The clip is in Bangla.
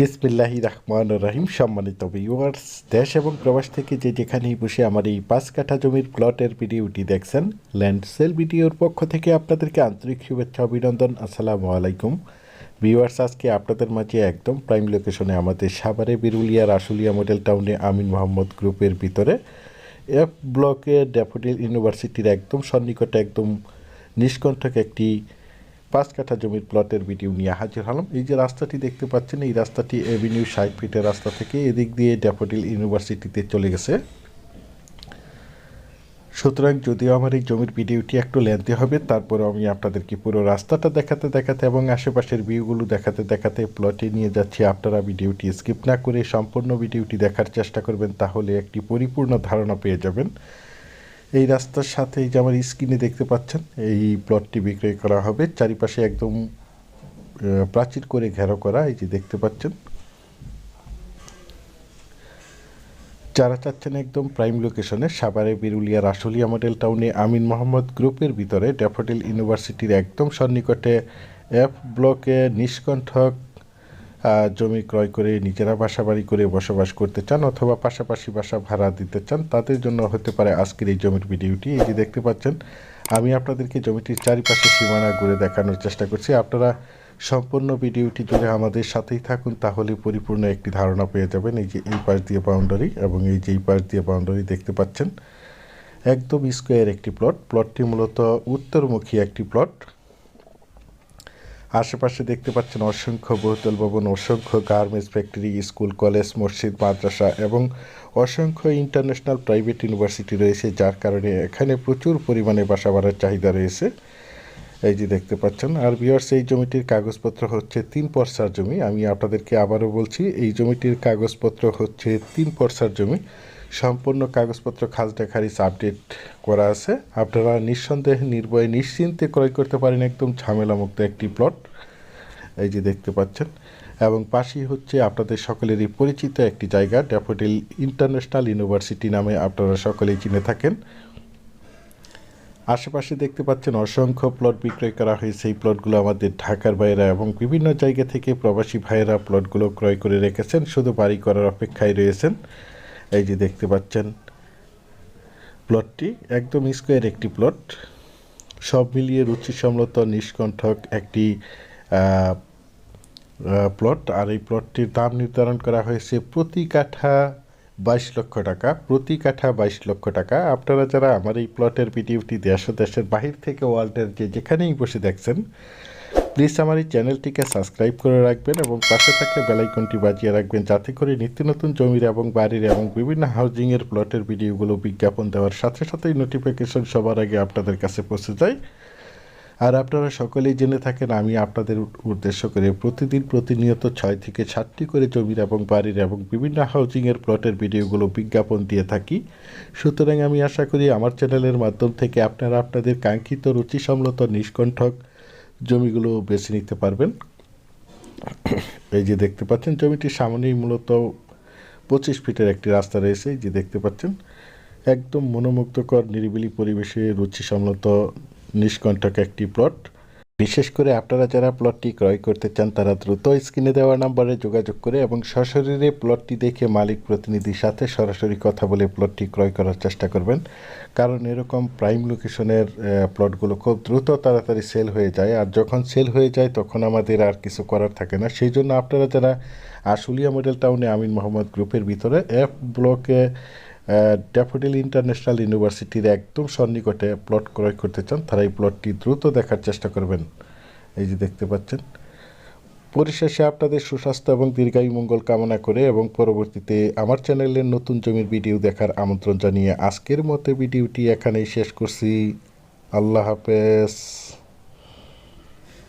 বিসমিল্লাহি রহমান রাহিম, সম্মানিত ভিউয়ার্স দেশ এবং প্রবাস থেকে যে যেখানেই বসে আমার এই পাঁচ কাঠা জমির প্লটের ভিডিওটি দেখছেন ল্যান্ড সেল ভিডিওর পক্ষ থেকে আপনাদেরকে আন্তরিক শুভেচ্ছা, অভিনন্দন, আসসালামু আলাইকুম। ভিউয়ার্স আজকে আপনাদের মাঝে একদম প্রাইম লোকেশনে আমাদের সাভারে, বিরুলিয়ার আশুলিয়া মডেল টাউনে আমিন মোহাম্মদ গ্রুপের ভিতরে। এফ ব্লকে ড্যাফোডিল ইউনিভার্সিটির একদম সন্নিকটে একদম নিষ্কণ্ঠক একটি পাঁচ কাঠা জমির প্লটের ভিডিও নিয়ে হাজির হলাম। এই যে রাস্তাটি দেখতে পাচ্ছেন, এই রাস্তাটি এভিনিউ ষাট ফিটের রাস্তা থেকে এদিক দিয়ে ড্যাফোডিল ইউনিভার্সিটিতে চলে গেছে। সুতরাং যদিও আমার এই জমির ভিডিওটি একটু লেন্থি হবে, তারপরে আমি আপনাদেরকে পুরো রাস্তাটা দেখাতে দেখাতে এবং আশেপাশের ভিউগুলো দেখাতে দেখাতে প্লটে নিয়ে যাচ্ছি। আপনারা ভিডিওটি স্কিপ না করে সম্পূর্ণ ভিডিওটি দেখার চেষ্টা করবেন, তাহলে একটি পরিপূর্ণ ধারণা পেয়ে যাবেন। এই রাস্তার সাথে এই যে আমার স্ক্রিনে দেখতে পাচ্ছেন, এই প্লটটি বিক্রয় করা হবে। চারিপাশে একদম প্রাচীর করে ঘেরো করা, এই যে দেখতে পাচ্ছেন। যারা চাচ্ছেন একদম প্রাইম লোকেশনে সাভারে বিরুলিয়ার আশুলিয়া মডেল টাউনে আমিন মোহাম্মদ গ্রুপের ভিতরে ড্যাফোডিল ইউনিভার্সিটির একদম সন্নিকটে এফ ব্লকে নিষ্কণ্ঠক জমি ক্রয় করে নিজেরা বাসা বাড়ি করে বসবাস করতে চান অথবা পাশাপাশি বাসা ভাড়া দিতে চান, তাদের জন্য হতে পারে আজকের এই জমির ভিডিওটি। এই যে দেখতে পাচ্ছেন, আমি আপনাদেরকে জমিটির চারিপাশে সীমানা ঘুরে দেখানোর চেষ্টা করছি। আপনারা সম্পূর্ণ ভিডিওটি জুড়ে আমাদের সাথেই থাকুন, তাহলে পরিপূর্ণ একটি ধারণা পেয়ে যাবেন। এই যে এই পাশ দিয়ে বাউন্ডারি এবং এই যে এই পাশ দিয়ে বাউন্ডারি দেখতে পাচ্ছেন, একদম স্কোয়ার একটি প্লট প্লটটি মূলত উত্তরমুখী একটি প্লট আশেপাশে দেখতে পাচ্ছেন অসংখ্য বহুতল ভবন, অসংখ্য গার্মেন্টস ফ্যাক্টরি, স্কুল, কলেজ, মসজিদ, মাদ্রাসা এবং অসংখ্য ইন্টারন্যাশনাল প্রাইভেট ইউনিভার্সিটি রয়েছে, যার কারণে এখানে প্রচুর পরিমাণে বাসা বাড়ার চাহিদা রয়েছে। এই যে দেখতে পাচ্ছেন, আর বিয়ার্স এই জমিটির কাগজপত্র হচ্ছে তিন পর্সার জমি। আমি আপনাদেরকে আবারও বলছি, এই জমিটির কাগজপত্র হচ্ছে তিন পর্সার জমি। সম্পূর্ণ কাগজপত্র খাজনা খারিজ আপডেট করা আছে। আপনারা নিঃসন্দেহে নির্ভয়ে নিশ্চিন্তে ক্রয় করতে পারেন একদম ঝামেলামুক্ত একটি প্লট এই যে দেখতে পাচ্ছেন। এবং পাশেই হচ্ছে আপনাদের সকলেরই পরিচিত একটি জায়গা ড্যাফোডিল ইন্টারন্যাশনাল ইউনিভার্সিটি নামে আপনারা সকলেই চিনে থাকেন। আশেপাশে দেখতে পাচ্ছেন অসংখ্য প্লট বিক্রয় করা হয়েছে। এই প্লটগুলো আমাদের ঢাকার বাইরা এবং বিভিন্ন জায়গা থেকে প্রবাসী ভাইয়েরা প্লটগুলো ক্রয় করে রেখেছেন। শুধু বাড়ি করার অপেক্ষায় রয়েছেন। এই যে দেখতে পাচ্ছেন। প্লটটি একদম স্কোয়ার একটি প্লট সব মিলিয়ে রুচিসম্মত নিষ্কণ্ঠক একটি প্লট আর এই প্লটটির দাম নির্ধারণ করা হয়েছে প্রতি কাঠা বাইশ লক্ষ টাকা। প্রতি কাঠা বাইশ লক্ষ টাকা। আপনারা যারা আমার এই প্লটের ভিডিওটি দেশ দেশের বাহির থেকে ওয়ার্ল্ডের যে যেখানেই বসে দেখছেন প্লিজ আমার এই চ্যানেলটিকে সাবস্ক্রাইব করে রাখবেন এবং পাশে থাকা বেলাইকনটি বাজিয়ে রাখবেন যাতে করে নিত্য নতুন জমির এবং বাড়ির এবং বিভিন্ন হাউজিংয়ের প্লটের ভিডিওগুলো বিজ্ঞাপন দেওয়ার সাথে সাথেই নোটিফিকেশন সবার আগে আপনাদের কাছে পৌঁছে যায়। আর আপনারা সকলেই জেনে থাকেন, আমি আপনাদের উদ্দেশ্য করে প্রতিদিন প্রতিনিয়ত ছয় থেকে সাতটি করে জমির এবং বাড়ির এবং বিভিন্ন হাউজিংয়ের প্লটের ভিডিওগুলো বিজ্ঞাপন দিয়ে থাকি। সুতরাং আমি আশা করি আমার চ্যানেলের মাধ্যম থেকে আপনারা আপনাদের কাঙ্ক্ষিত রুচিসম্মত, নিষ্কণ্ঠক জমিগুলো বেছে নিতে পারবেন। এই যে দেখতে পাচ্ছেন জমিটির সামনেই মূলত পঁচিশ ফিটের একটি রাস্তা রয়েছে। যে দেখতে পাচ্ছেন, একদম মনোমুগ্ধকর, নিরিবিলি পরিবেশে রুচি রুচিসম্মত নিষ্কণ্ঠক একটি প্লট। বিশেষ করে আপনারা যারা প্লটটি ক্রয় করতে চান, তারা দ্রুত স্ক্রিনে দেওয়া নাম্বারে যোগাযোগ করে এবং সশরীরে প্লটটি দেখে মালিক প্রতিনিধির সাথে সরাসরি কথা বলে প্লটটি ক্রয় করার চেষ্টা করবেন। কারণ এরকম প্রাইম লোকেশনের প্লটগুলো খুব দ্রুত তাড়াতাড়ি সেল হয়ে যায় আর যখন সেল হয়ে যায়, তখন আমাদের আর কিছু করার থাকে না। সেই জন্য আপনারা যারা আশুলিয়া মডেল টাউনে আমিন মোহাম্মদ গ্রুপের ভিতরে এফ ব্লকে ড্যাফোডিল ইন্টারন্যাশনাল ইউনিভার্সিটির একদম সন্নিকটে প্লট ক্রয় করতে চান, তারা এই প্লটটি দ্রুত দেখার চেষ্টা করবেন। এই যে দেখতে পাচ্ছেন। পরিশেষে আপনাদের সুস্বাস্থ্য এবং দীর্ঘায়ু মঙ্গল কামনা করে এবং পরবর্তীতে আমার চ্যানেলের নতুন জমির ভিডিও দেখার আমন্ত্রণ জানিয়ে আজকের মতো ভিডিওটি এখানেই শেষ করছি। আল্লাহ হাফেজ।